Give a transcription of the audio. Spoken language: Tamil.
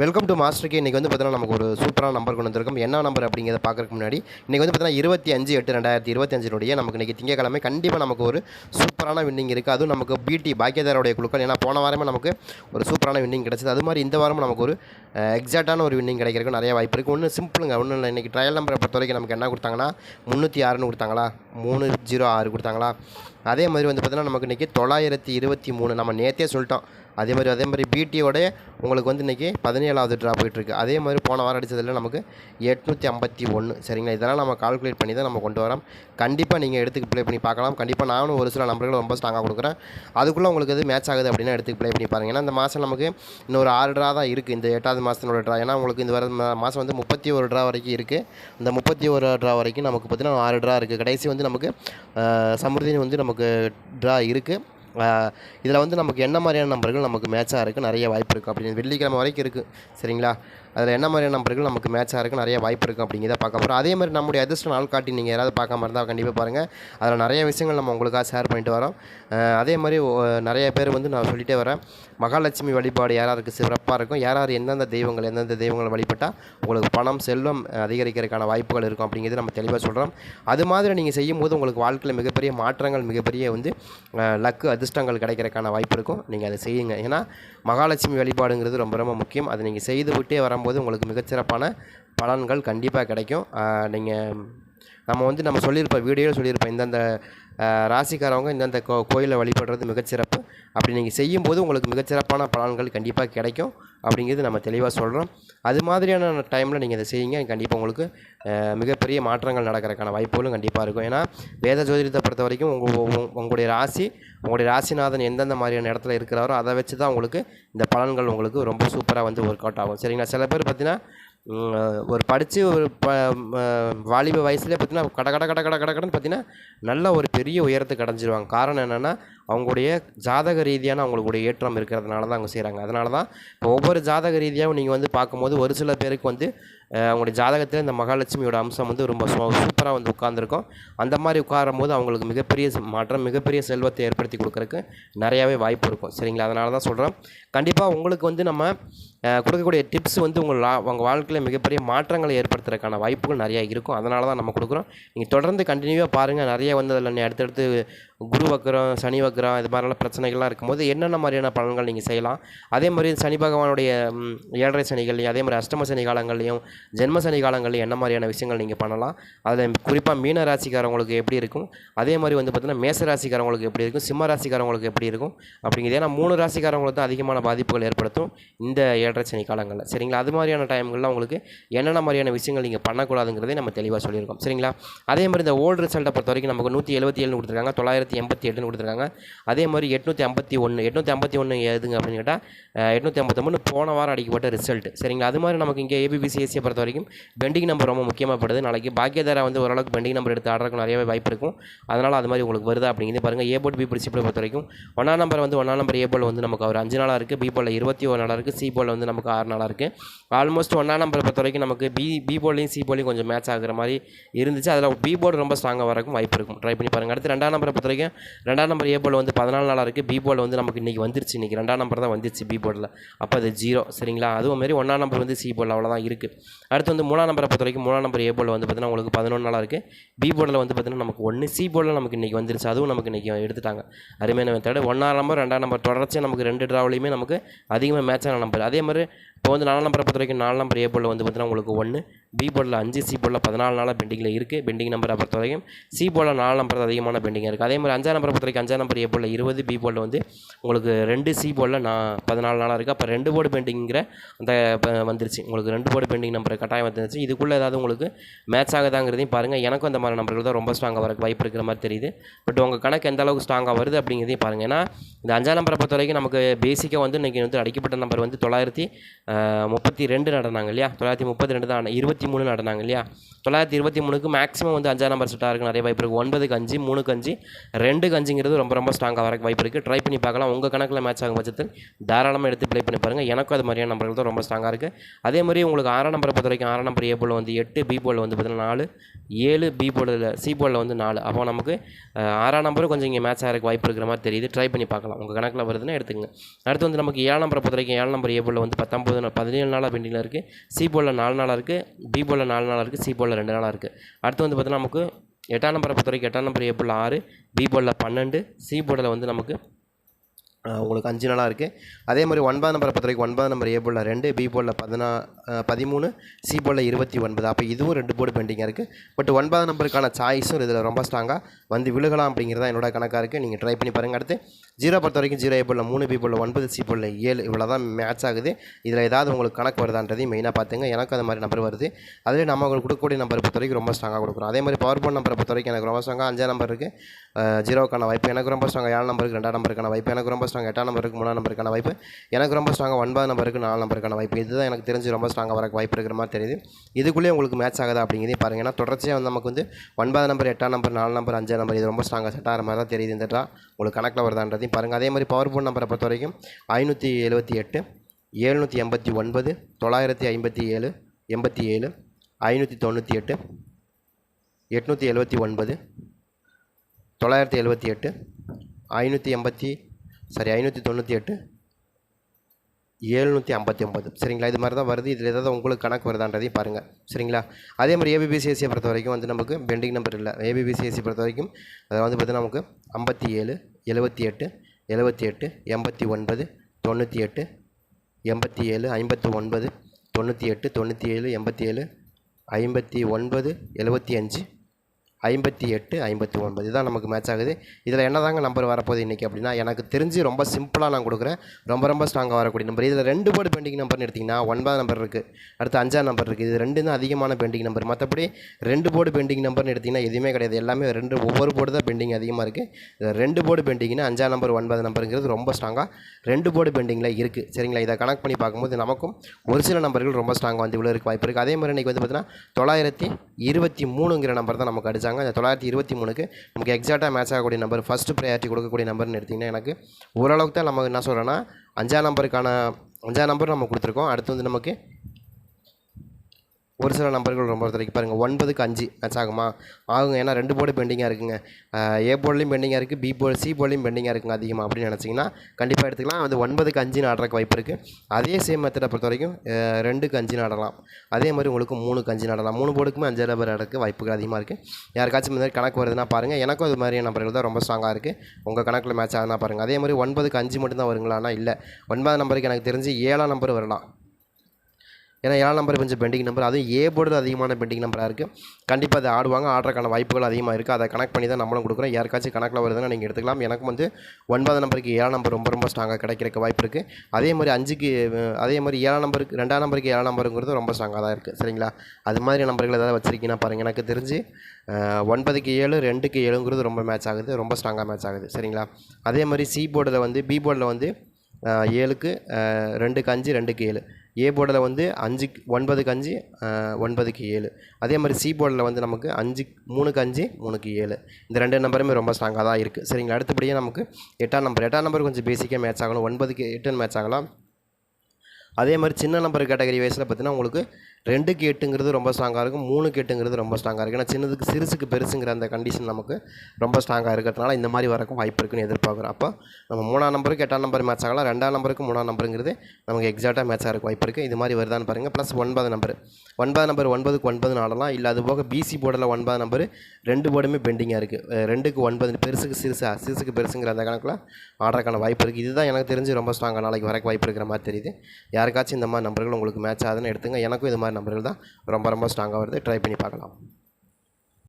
வெல்கம் டு மாஸ்டருக்கு இன்றைக்கி வந்து பார்த்தீங்கன்னா நமக்கு ஒரு சூப்பரான நம்பர் கொண்டு வந்திருக்கோம். என்ன நம்பர் அப்படிங்கிறத பார்க்கறதுக்கு முன்னாடி இன்றைக்கி வந்து பார்த்தீங்கன்னா இருபத்தி அஞ்சு எட்டு ரெண்டாயிரத்தி இருபத்தஞ்சினுடைய நமக்கு இன்றைக்கி திங்கக்கிழமை கண்டிப்பாக நமக்கு ஒரு சூப்பரான வின்னிங் இருக்குது அதுவும் நமக்கு பிடி பாக்கியதாரோடைய குழுக்கள். ஏன்னா போன வாரமே நமக்கு ஒரு சூப்பரான வின்னிங் கிடச்சிது. அது மாதிரி இந்த வாரமும் நமக்கு ஒரு எக்ஸாக்டான ஒரு வின்னிங் கிடைக்கிறதுக்கு நிறைய வாய்ப்பு இருக்குது ஒன்று சிம்பிளுங்க ஒன்றும் இல்லை. இன்றைக்கி ட்ரையல் நம்பரை பொறுத்த வரைக்கும் நமக்கு என்ன கொடுத்தாங்கன்னா முந்நூற்றி ஆறுன்னு கொடுத்தாங்களா? மூணு ஜீரோ ஆறு கொடுத்தாங்களா? அதே மாதிரி வந்து பார்த்தீங்கன்னா நமக்கு இன்றைக்கி தொள்ளாயிரத்தி இருபத்தி மூணு. நம்ம நேற்றே சொல்லிட்டோம். அதே மாதிரி அதே மாதிரி பிடியோட உங்களுக்கு வந்து இன்றைக்கி பதினேழாவது ட்ரா போயிட்டுருக்கு. அதே மாதிரி போன வாரம் அடித்ததில் நமக்கு எட்நூற்றி ஐம்பத்தி ஒன்று சரிங்களா? இதெல்லாம் நம்ம கால்குலேட் பண்ணி தான் நம்ம கொண்டு வரோம். கண்டிப்பாக நீங்கள் எடுத்துக்கு ப்ளே பண்ணி பார்க்கலாம். கண்டிப்பாக நானும் ஒரு சில நம்பர்கள் ரொம்ப ஸ்ட்ராங்காக கொடுக்குறேன். அதுக்குள்ளே உங்களுக்கு எது மேட்ச் ஆகுது அப்படின்னா எடுத்துக்கு ப்ளே பண்ணி பாருங்கள் ஏன்னா இந்த மாதம் நமக்கு இன்னொரு ஆறு ட்ரா தான் இருக்குது இந்த எட்டாவது மாதத்தினோட ட்ரா ஏன்னா உங்களுக்கு இந்த வர மாதம் வந்து முப்பத்தி ஒரு ட்ரா வரைக்கும் இருக்குது இந்த முப்பத்தி ஒரு ட்ரா வரைக்கும் நமக்கு பார்த்தீங்கன்னா ஆறு ட்ரா இருக்குது கடைசி வந்து நமக்கு சமிருதினு வந்து நமக்கு ட்ரா இருக்குது இதில் வந்து நமக்கு என்ன மாதிரியான நம்பர்கள் நமக்கு மேட்சாக இருக்குது நிறைய வாய்ப்பு இருக்குது அப்படின்னு வெள்ளிக்கிழமை வரைக்கும் இருக்குது சரிங்களா? அதில் என்ன மாதிரியான நம்பர்கள் நமக்கு மேட்சாக இருக்குது நிறைய வாய்ப்பு இருக்குது அப்படிங்கிறத பார்க்க போகிறோம். அதே மாதிரி நம்முடைய அதிர்ஷ்ட நாள் காட்டி நீங்கள் யாராவது பார்க்காம இருந்தால் கண்டிப்பாக பாருங்கள். அதில் நிறைய விஷயங்கள் நம்ம உங்களுக்காக ஷேர் பண்ணிட்டு வரோம். அதே மாதிரி நிறைய பேர் வந்து நான் சொல்லிகிட்டே வரேன். மகாலட்சுமி வழிபாடு யாராருக்கு சிறப்பாக இருக்கும்? யார் யார் எந்தெந்த தெய்வங்கள் எந்தெந்த தெய்வங்களை வழிபட்டால் உங்களுக்கு பணம் செல்வம் அதிகரிக்கிறதுக்கான வாய்ப்புகள் இருக்கும் அப்படிங்கிறது நம்ம தெளிவாக சொல்கிறோம். அது மாதிரி நீங்கள் செய்யும்போது உங்களுக்கு வாழ்க்கையில் மிகப்பெரிய மாற்றங்கள் மிகப்பெரிய வந்து லக்கு அதிர்ஷ்டங்கள் கிடைக்கிறதுக்கான வாய்ப்பு இருக்கும். நீங்கள் அதை செய்யுங்க. ஏன்னா மகாலட்சுமி வழிபாடுங்கிறது ரொம்ப ரொம்ப முக்கியம். அதை நீங்கள் செய்து விட்டே வரும்போது உங்களுக்கு மிகச்சிறப்பான பலன்கள் கண்டிப்பாக கிடைக்கும். நீங்கள் நம்ம வந்து நம்ம சொல்லியிருப்போம் வீடியோவில் சொல்லியிருப்போம் இந்தந்த ராசிக்காரவங்க இந்தந்த கோ கோயிலை வழிபடுறது மிகச்சிறப்பு அப்படி நீங்கள் செய்யும்போது உங்களுக்கு மிகச்சிறப்பான பலன்கள் கண்டிப்பாக கிடைக்கும். அப்படிங்கிறது நம்ம தெளிவாக சொல்கிறோம் அது மாதிரியான டைமில் நீங்கள் இதை செய்யுங்க. கண்டிப்பாக உங்களுக்கு மிகப்பெரிய மாற்றங்கள் நடக்கிறதுக்கான வாய்ப்புகளும் கண்டிப்பாக இருக்கும். ஏன்னா வேத ஜோதிடத்தை பொறுத்த வரைக்கும் உங்கள் உங்களுடைய ராசி உங்களுடைய ராசிநாதன் எந்தெந்த மாதிரியான இடத்துல இருக்கிறாரோ அதை வச்சு தான் உங்களுக்கு இந்த பலன்கள் உங்களுக்கு ரொம்ப சூப்பராக வந்து ஒர்க் அவுட் ஆகும். சரிங்களா? சில பேர் பார்த்தீங்கன்னா ஒரு படித்து ஒரு ப வாலிப வயசுலேயே பார்த்தீங்கன்னா கட கட கட கட கட கடன்னு பார்த்தீங்கன்னா நல்ல ஒரு பெரிய உயரத்துக்கு அடைஞ்சிருவாங்க. காரணம் என்னென்னா அவங்களுடைய ஜாதக ரீதியான அவங்களுடைய ஏற்றம் இருக்கிறதுனால தான் அவங்க செய்கிறாங்க அதனால தான் இப்போ ஒவ்வொரு ஜாதக ரீதியாகவும் நீங்கள் வந்து பார்க்கும்போது ஒரு சில பேருக்கு வந்து அவங்களுடைய ஜாதகத்தில் இந்த மகாலட்சுமியோட அம்சம் வந்து ரொம்ப சூப்பராக வந்து உட்கார்ந்துருக்கும். அந்த மாதிரி உட்காரும் போது அவங்களுக்கு மிகப்பெரிய மாற்றம் மிகப்பெரிய செல்வத்தை ஏற்படுத்தி கொடுக்குறக்கு நிறையாவே வாய்ப்பு இருக்கும். சரிங்களா? அதனால தான் சொல்கிறோம் கண்டிப்பாக உங்களுக்கு வந்து நம்ம கொடுக்கக்கூடிய டிப்ஸ் வந்து உங்கள் உங்கள் வாழ்க்கையில் மிகப்பெரிய மாற்றங்களை ஏற்படுத்துறதுக்கான வாய்ப்புகள் நிறையா இருக்கும். அதனால தான் நம்ம கொடுக்குறோம். நீங்கள் தொடர்ந்து கண்டினியூவாக பாருங்கள் நிறைய வந்து அதில் அடுத்தடுத்து குரு வக்கரம் சனி வக்கரம் இது மாதிரிலாம் பிரச்சனைகள்லாம் இருக்கும்போது என்னென்ன மாதிரியான பலன்கள் நீங்கள் செய்யலாம்? அதே மாதிரி சனி பகவானுடைய ஏழரை சனிகள்லையும் அதே மாதிரி அஷ்டம சனி காலங்கள்லையும் ஜென்ம சனி காலங்கள்லையும் என்ன மாதிரியான விஷயங்கள் நீங்கள் பண்ணலாம்? அதில் குறிப்பாக மீன ராசிக்காரவங்களுக்கு எப்படி இருக்கும்? அதே மாதிரி வந்து பார்த்திங்கன்னா மேச ராசிக்காரவங்களுக்கு எப்படி இருக்கும்? சிம்ம ராசிக்காரவங்களுக்கு எப்படி இருக்கும்? அப்படிங்கிறது ஏன்னா மூணு ராசிக்காரவங்களுக்கு தான் அதிகமான பாதிப்புகள் ஏற்படுத்தும் இந்த ஏழரை சனி காலங்களில். சரிங்களா? அது மாதிரியான டைம்களில் உங்களுக்கு என்னென்ன மாதிரியான விஷயங்கள் நீங்கள் பண்ணக்கூடாதுங்கிறதை நம்ம தெளிவாக சொல்லியிருக்கோம். சரிங்களா? அதே மாதிரி இந்த ஓல்டு ரிசல்ட்டை பொறுத்த வரைக்கும் நமக்கு நூற்றி எழுபத்தி ஏழுன்னு கொடுத்துருக்காங்க. தொள்ளாயிரத்தி எண்பத்தி எட்டுன்னு கொடுத்துருக்காங்க. அதே மாதிரி எட்நூற்றி ஐம்பத்தி ஒன்று எட்நூற்றி ஐம்பத்தி ஒன்று எதுங்க அப்படின்னு கேட்டால் எட்நூற்றி ஐம்பத்தொன்று போன வாரம் அடிக்கப்பட்ட ரிசல்ட் சரிங்களா? அது மாதிரி நமக்கு இங்கே ஏபிபிசிஎஸ்சியை பொறுத்த வரைக்கும் பெண்டிங் நம்பர் ரொம்ப முக்கியமாகப்படுது நாளைக்கு பாக்கியதாரா வந்து ஓரளவுக்கு பெண்டிங் நம்பர் எடுத்து ஆடுறதுக்கு நிறையவே வாய்ப்பு இருக்கும். அதனால் அது மாதிரி உங்களுக்கு வருதா அப்படிங்கிறது பாருங்கள் ஏ போர்டு பி போர்ட் பொறுத்த வரைக்கும் ஒன்றா நம்பர் வந்து ஒன்றா நம்பர் ஏ போல் வந்து நமக்கு ஒரு அஞ்சு நாளாக இருக்குது பி போலில் இருபத்தி ஒரு நாளாக இருக்குது சி போலில் வந்து நமக்கு ஆறு நாளாக இருக்குது ஆல்மோஸ்ட் ஒன்றா நம்பரை பொறுத்த வரைக்கும் நமக்கு பி பி சிபோலையும் சி கொஞ்சம் மேட்ச் ஆகுற மாதிரி இருந்துச்சு. அதில் பி போர்டு ரொம்ப ஸ்ட்ராங்காக வரக்கும் வாய்ப்பு இருக்கும். ட்ரை பண்ணி பாருங்கள் அடுத்து ரெண்டாம் நம்பரை பொறுத்த வரைக்கும் ரெண்டாம் நம்பர் ஏ போல் வந்து பதினாலு நாளாக இருக்குது பி போர்டு வந்து நமக்கு இன்றைக்கி வந்துருச்சு. இன்றைக்கி ரெண்டாம் நம்பர் தான் வந்துருச்சு பி போர்டில் அப்போ அது ஜீரோ சரிங்களா? அதுவும் மாரி ஒன்றாம் நம்பர் வந்து சி போர்டில் அவ்வளோதான் இருக்குது அடுத்து வந்து மூணாம் நம்பரை பொறுத்த வரைக்கும் மூணாம் நம்பர் ஏ போர்டில் வந்து பார்த்தீங்கன்னா உங்களுக்கு பதினொன்று நாளாக இருக்குது பி போர்டில் வந்து பார்த்தீங்கன்னா நமக்கு ஒன்று சி போர்டில் நமக்கு இன்றைக்கி வந்துருச்சு. அதுவும் நமக்கு இன்றைக்கி எடுத்துட்டாங்க. அருமையான மெத்தடு ஒன்றாம் நம்பர் ரெண்டாம் நம்பர் தொடர்ச்சியாக நமக்கு ரெண்டு ட்ராவலையுமே நமக்கு அதிகமாக மேட்சான நம்பர் அதே மாதிரி இப்போ வந்து நாலாம் நம்பரை பொறுத்த வரைக்கும் நாலு நம்பர் ஏ போர்டில் வந்து பார்த்தீங்கன்னா உங்களுக்கு ஒன்று பி போர்டில் அஞ்சு சி போர்டில் பதினாலு நாளாக பெண்டிங்கில் இருக்குது பெண்டிங் நம்பரை பொறுத்த வரைக்கும் சி போர்டில் நாலு நம்பர் அதிகமான பெண்டிங்காக இருக்குது அதே மாதிரி அஞ்சாம் நம்பரை பொறுத்த வரைக்கும் அஞ்சாம் நம்பர் ஏ போர்டில் இருபது பி போர்டில் வந்து உங்களுக்கு ரெண்டு சி போர்டில் நான் பதினாலு நாளாக இருக்குது அப்போ ரெண்டு போர்டு பெண்டிங்கிற அந்த வந்துருச்சு. உங்களுக்கு ரெண்டு போர்டு பெண்டிங் நம்பர் கட்டாயம் வந்துருச்சு. இதுக்குள்ளே ஏதாவது உங்களுக்கு மேட்ச் ஆகுதாங்கிறதையும் பாருங்கள் எனக்கும் அந்த மாதிரி நம்பர்கள் தான் ரொம்ப ஸ்ட்ராங்காக வரக்கு வாய்ப்பு இருக்கிற மாதிரி தெரியுது. பட் உங்கள் கணக்கு எந்த அளவுக்கு ஸ்ட்ராங்காக வருது அப்படிங்கிறதையும் பாருங்கள் ஏன்னா இந்த அஞ்சாம் நம்பரை பொறுத்த வரைக்கும் நமக்கு பேசிக்காக வந்து இன்றைக்கி வந்து அடிக்கப்பட்ட நம்பர் வந்து தொள்ளாயிரத்தி முப்பத்தி ரெண்டு நடனாங்க இல்லையா? தொள்ளாயிரத்தி முப்பத்தி ரெண்டு தான். இருபத்தி மூணு நடந்தாங்க இல்லையா? தொள்ளாயிரத்தி இருபத்தி மூணுக்கு மேக்ஸிமம் வந்து அஞ்சாம் நம்பர் செட்டாக இருக்குது நிறைய வாய்ப்பு இருக்குது ஒன்பதுக்கு அஞ்சு மூணுக்கு அஞ்சு ரெண்டுக்கு அஞ்சுங்கிறது ரொம்ப ரொம்ப ஸ்ட்ராங்காக வர வாய்ப்பு இருக்குது ட்ரை பண்ணி பார்க்கலாம். உங்கள் கணக்கில் மேட்ச் ஆகும் பட்சத்தில் தாராளமாக எடுத்து ப்ளே பண்ணி பாருங்கள் எனக்கும் அது மாதிரியான நம்பர்கள் தான் ரொம்ப ஸ்ட்ராங்காக இருக்குது அதே மாதிரி உங்களுக்கு ஆறாம் நம்பரை பொறுத்த வரைக்கும் ஆறாம் நம்பர் ஏ போல் வந்து எட்டு பி போல் வந்து பார்த்தீங்கன்னா நாலு ஏழு பி போலில் சி போலில் வந்து நாலு. அப்போ நமக்கு ஆறாம் நம்பரும் கொஞ்சம் இங்கே மேட்ச் ஆகிறதுக்கு வாய்ப்பு இருக்கிற மாதிரி தெரியுது. ட்ரை பண்ணி பார்க்கலாம். உங்கள் கணக்கில் வருதுன்னா எடுத்துங்க அடுத்து வந்து நமக்கு ஏழாம் நம்பரை பொறுத்த வரைக்கும் ஏழாம் நம்பர் ஏ போலில் வந்து பத்தொம்பது பதினேழு நாளாக பெண்டிங்கில் இருக்குது சி போலில் நாலு நாளாக இருக்குது பி போலில் நாலு நாளாக இருக்குது சி ரெண்டு நாளாக இருக்குது. அடுத்து வந்து பார்த்தீங்கன்னா நமக்கு எட்டாம் நம்பரை பொறுத்த வரைக்கும் எட்டாம் நம்பர் ஏ ஆறு பி போர்டில் பன்னெண்டு சி போர்டில் வந்து நமக்கு உங்களுக்கு அஞ்சு நாளாக இருக்குது அதே மாதிரி ஒன்பதாம் நம்பரை பொறுத்த வரைக்கும் ஒன்பதாம் நம்பர் ஏ போலில் ரெண்டு பி போலில் பதினா பதிமூணு சி போலில் இருபத்தி ஒன்பது. அப்போ இதுவும் ரெண்டு போர்டு பெண்டிங்காக இருக்குது பட் ஒன்பதாம் நம்பருக்கான சாய்ஸும் இதில் ரொம்ப ஸ்ட்ராங்காக வந்து விழுகலாம் அப்படிங்கிறது தான் என்னோட கணக்காக இருக்குது நீங்கள் ட்ரை பண்ணி பாருங்கள் அடுத்து. ஜீரோ பொறுத்த வரைக்கும் ஜீரோ ஏ போலில் மூணு பி போலில் ஒன்பது சி போலில் ஏழு இவ்வளோ தான் மேட்ச் ஆகுது. இதில் ஏதாவது உங்களுக்கு கணக்கு வருதான்றதையும் மெயினாக பார்த்துங்க. எனக்கு அந்த மாதிரி நம்பர் வருது. அதில் நம்ம உங்களுக்கு கொடுக்கக்கூடிய நம்பர் பொறுத்த வரைக்கும் ரொம்ப ஸ்ட்ராங்காக கொடுக்குறோம். அதே மாதிரி பவர் போன் நம்பரை பொறுத்த வரைக்கும் எனக்கு ரொம்ப ஸ்ட்ராங்காக அஞ்சாம் நம்பர் இருக்குது ஜீரோக்கான வாய்ப்பு. எனக்கு ரொம்ப ஸ்ட்ராங்காக ஏழு நம்பருக்கு ரெண்டாம் நம்பருக்கான வாய்ப்பு. எனக்கு ரொம்ப ஸ்ட்ராங் எட்டாம் நம்பருக்கு மூணாம் நம்பருக்கான வாய்ப்பு. எனக்கு ரொம்ப ஸ்ட்ராங்காக ஒன்பது நம்பருக்கு நாலு நம்பருக்கான வாய்ப்பு. இதுதான் எனக்கு தெரிஞ்சு ரொம்ப ஸ்ட்ராங்காக வர வாய்ப்பு இருக்கிற மாதிரி தெரியுது. இதுக்குள்ளேயே உங்களுக்கு மேட்ச் ஆகுதா அப்படிங்கிறதையும் பாருங்கள் ஏன்னா தொடர்ச்சியாக வந்து நமக்கு வந்து ஒன்பது நம்பர் எட்டாம் நம்பர் நாலு நம்பர் அஞ்சாம் நம்பர் இது ரொம்ப ஸ்ட்ராங்காக செட் ஆகிற மாதிரி தான் தெரியுது இந்த ட்ரா உங்களுக்கு கணக்கில் வருதான்றதையும் பாருங்கள் அதே மாதிரி பவர் ஃபோன் நம்பரை பொறுத்த வரைக்கும் ஐநூற்றி எழுபத்தி எட்டு ஏழ்நூற்றி எண்பத்தி ஒன்பது தொள்ளாயிரத்தி ஐம்பத்தி ஏழு எண்பத்தி ஏழு ஐநூற்றி தொண்ணூற்றி எட்டு எட்நூற்றி எழுபத்தி ஒன்பது தொள்ளாயிரத்தி எழுபத்தி எட்டு ஐநூற்றி எண்பத்தி சாரி ஐநூற்றி தொண்ணூற்றி எட்டு ஏழ்நூற்றி ஐம்பத்தி ஒம்பது சரிங்களா? இது மாதிரி தான் வருது. இதில் ஏதாவது உங்களுக்கு கணக்கு வருதான்றதையும் பாருங்கள் சரிங்களா? அதே மாதிரி ஏபிபிசிஎஸ்சியை பொறுத்த வரைக்கும் வந்து நமக்கு பெண்டிங் நம்பர் இல்லை. ஏபிபிசிஎஸ்சி பொறுத்த வரைக்கும் அதை வந்து பார்த்திங்கன்னா நமக்கு ஐம்பத்தி ஏழு எழுபத்தி எட்டு எழுபத்தி எட்டு எண்பத்தி ஒன்பது தொண்ணூற்றி எட்டு எண்பத்தி ஏழு ஐம்பத்தி ஒன்பது தொண்ணூற்றி எட்டு தொண்ணூற்றி ஏழு எண்பத்தி ஏழு ஐம்பத்தி ஒன்பது எழுபத்தி அஞ்சு ஐம்பத்தி எட்டு ஐம்பத்தி ஒன்பது. இதுதான் நமக்கு மேட்ச் ஆகுது. இதில் என்ன தாங்க நம்பர் வரப்போகுது இன்றைக்கி அப்படின்னா எனக்கு தெரிஞ்சு ரொம்ப சிம்பிளாக நான் கொடுக்குறேன். ரொம்ப ரொம்ப ஸ்ட்ராங்காக வரக்கூடிய நம்பர் இதில் ரெண்டு போர்டு பெண்டிங் நம்பர்னு எடுத்திங்கன்னா ஒன்பதாம் நம்பர் இருக்குது அடுத்து அஞ்சாம் நம்பர் இருக்குது இது ரெண்டு தான் அதிகமான பெண்டிங் நம்பர் மற்றபடி ரெண்டு போர்டு பெண்டிங் நம்பர்னு எடுத்திங்கன்னா எதுவுமே கிடையாது. எல்லாமே ரெண்டு ஒவ்வொரு போர்டு தான் பெண்டிங் அதிகமாக இருக்குது இதில் ரெண்டு போர்டு பெண்டிங்னா அஞ்சாம் நம்பர் ஒன்பது நம்பருங்கிறது ரொம்ப ஸ்ட்ராங்காக ரெண்டு போர்டு பெண்டிங்கில் இருக்குது சரிங்களா? இதை கனெக்ட் பண்ணி பார்க்கும்போது நமக்கும் ஒரு சில நம்பர்கள் ரொம்ப ஸ்ட்ராங்காக வந்து இவ்வளோ இருக்குது வாய்ப்பு இருக்குது அதே மாதிரி இன்றைக்கி வந்து பார்த்தீங்கன்னா தொள்ளாயிரத்தி இருபத்தி மூணுங்கிற நம்பர் தான் நமக்கு அடித்தாங்க அந்த தொள்ளாயிரத்தி இருபத்தி மூணுக்கு நமக்கு எக்ஸாக்டாக மேட்ச் ஆகக்கூடிய நம்பர் ஃபஸ்ட்டு ப்ரையாரிட்டி கொடுக்கக்கூடிய நம்பர்னு எடுத்திங்கன்னா எனக்கு ஓரளவுக்கு தான் நம்ம என்ன சொல்கிறேன்னா அஞ்சாம் நம்பருக்கான அஞ்சாம் நம்பர் நம்ம கொடுத்துருக்கோம். அடுத்து வந்து நமக்கு ஒரு சில நம்பர்கள் ரொம்ப வரைக்கும் பாருங்கள் ஒன்பதுக்கு அஞ்சு மேட்ச் ஆகுமா? ஆகுங்க. ஏன்னா ரெண்டு போர்டு பெண்டிங்காக இருக்குங்க. ஏ போர்ட்லேயும் பெண்டிங்காக இருக்குது பி போர்டு சி போர்ட்லேயும் பெண்டிங்காக இருக்குங்க அதிகமாக அப்படின்னு நினச்சிங்கன்னா கண்டிப்பாக எடுத்துக்கலாம். அது ஒன்பதுக்கு அஞ்சுன்னு ஆடுறக்கு வாய்ப்பு இருக்குது அதே சேம் மெத்தடை பொறுத்த வரைக்கும் ரெண்டுக்கு அஞ்சு ஆடலாம். அதே மாதிரி உங்களுக்கு மூணுக்கு அஞ்சு ஆடலாம். மூணு போர்டுக்குமே அஞ்சு நம்பர் ஆடக்கு வாய்ப்புகள் அதிகமாக இருக்குது யாருக்காச்சும் இந்த மாதிரி கணக்கு வருதுன்னா பாருங்கள் எனக்கும் அது மாதிரியான நம்பர்கள் தான் ரொம்ப ஸ்ட்ராங்காக இருக்குது உங்கள் கணக்கில் மேட்ச் ஆகுதுன்னா பாருங்கள் அதே மாதிரி ஒன்பதுக்கு அஞ்சு மட்டும்தான் வருங்களா வருங்களான்னா இல்லை. ஒன்பதாம் நம்பருக்கு எனக்கு தெரிஞ்சு ஏழாம் நம்பர் வரலாம். ஏன்னா ஏழாம் நம்பர் கொஞ்சம் பெண்டிங் நம்பர் அதுவும் ஏ போர்டில் அதிகமான பெண்டிங் நம்பராக இருக்குது கண்டிப்பாக அதை ஆடுவாங்க. ஆடுறதுக்கான வாய்ப்புகள் அதிகமாக இருக்குது அதை கனெக்ட் பண்ணி தான் நம்மளும் கொடுக்குறோம். யாருக்காச்சும் கணக்கில் வருதுன்னா நீங்கள் எடுத்துக்கலாம். எனக்கும் வந்து ஒன்பது நம்பருக்கு ஏழாம் நம்பர் ரொம்ப ரொம்ப ஸ்ட்ராங்காக கிடைக்கிறக்கு வாய்ப்பு இருக்குது அதே மாதிரி அஞ்சுக்கு அதே மாதிரி ஏழாம் நம்பருக்கு ரெண்டாம் நம்பருக்கு ஏழாம் நம்பருங்கிறது ரொம்ப ஸ்ட்ராங்காக தான் இருக்குது சரிங்களா? அது மாதிரி நம்பர்கள் ஏதாவது வச்சுருக்கீங்கன்னா பாருங்கள் எனக்கு தெரிஞ்சு ஒன்பதுக்கு ஏழு ரெண்டுக்கு ஏழுங்கிறது ரொம்ப மேட்ச் ஆகுது. ரொம்ப ஸ்ட்ராங்காக மேட்ச் ஆகுது. சரிங்களா? அதே மாதிரி சி போர்டில் வந்து பி போர்டில் வந்து ஏழுக்கு ரெண்டுக்கு அஞ்சு ரெண்டுக்கு ஏழு. ஏ போர்டில் வந்து அஞ்சுக்கு ஒன்பதுக்கு அஞ்சு ஒன்பதுக்கு ஏழு. அதே மாதிரி சி போர்டில் வந்து நமக்கு அஞ்சு மூணுக்கு அஞ்சு மூணுக்கு ஏழு. இந்த ரெண்டு நம்பருமே ரொம்ப ஸ்ட்ராங்காக தான் இருக்குது சரிங்களா? அடுத்தபடியாக நமக்கு எட்டாம் நம்பர். எட்டாம் நம்பர் கொஞ்சம் பேசிக்காக மேட்ச் ஆகணும். ஒன்பதுக்கு எட்டுன்னு மேட்ச் ஆகலாம். அதே மாதிரி சின்ன நம்பர் கேட்டகரி வயசில் பார்த்தீங்கன்னா உங்களுக்கு ரெண்டுக்கு எட்டுங்கிறது ரொம்ப ஸ்ட்ராங்காக இருக்கும் மூணுக்கு எட்டுங்கிறது ரொம்ப ஸ்ட்ராங்காக இருக்குது ஏன்னா சின்னதுக்கு சிறுசுக்கு பெருசுங்கிற அந்த கண்டிஷன் நமக்கு ரொம்ப ஸ்ட்ராங்காக இருக்கிறதுனால இந்த மாதிரி வரக்கும் வாய்ப்பு இருக்குன்னு எதிர்பார்க்குறோம். அப்போ நம்ம மூணாம் நம்பருக்கு எட்டாம் நம்பர் மேட்ச் ஆகலாம். ரெண்டாம் நம்பருக்கு மூணாம் நம்பருங்கிறது நமக்கு எக்ஸாக்டாக மேட்ச் ஆகிறக்கு வாய்ப்பு இருக்குது இது மாதிரி வருதான்னு பாருங்கள் ப்ளஸ் ஒன்பது நம்பர் ஒன்பது நம்பர் ஒன்பதுக்கு ஒன்பது ஆடலாம் இல்லை. அது போக பிசி போர்டில் ஒன்பது நம்பர் ரெண்டு போர்டுமே பெண்டிங்காக இருக்குது ரெண்டுக்கு ஒன்பது பெருசுக்கு சிறுசா சிறுசுக்கு பெருசுங்கிற அந்த கணக்கில் ஆடுறதுக்கான வாய்ப்பு இருக்குது இதுதான் எனக்கு தெரிஞ்சு ரொம்ப ஸ்ட்ராங்காக நாளைக்கு வரக்கு வாய்ப்பு இருக்கிற மாதிரி தெரியுது. யாருக்காச்சும் இந்த மாதிரி நம்பர்கள் உங்களுக்கு மேட்ச் ஆகுதுன்னு எடுத்துங்க. எனக்கும் இது மாதிரி நம்பர்கள் தான். ரொம்ப ரொம்ப ஸ்ட்ராங்காக வருது. ட்ரை பண்ணி பார்க்கலாம்.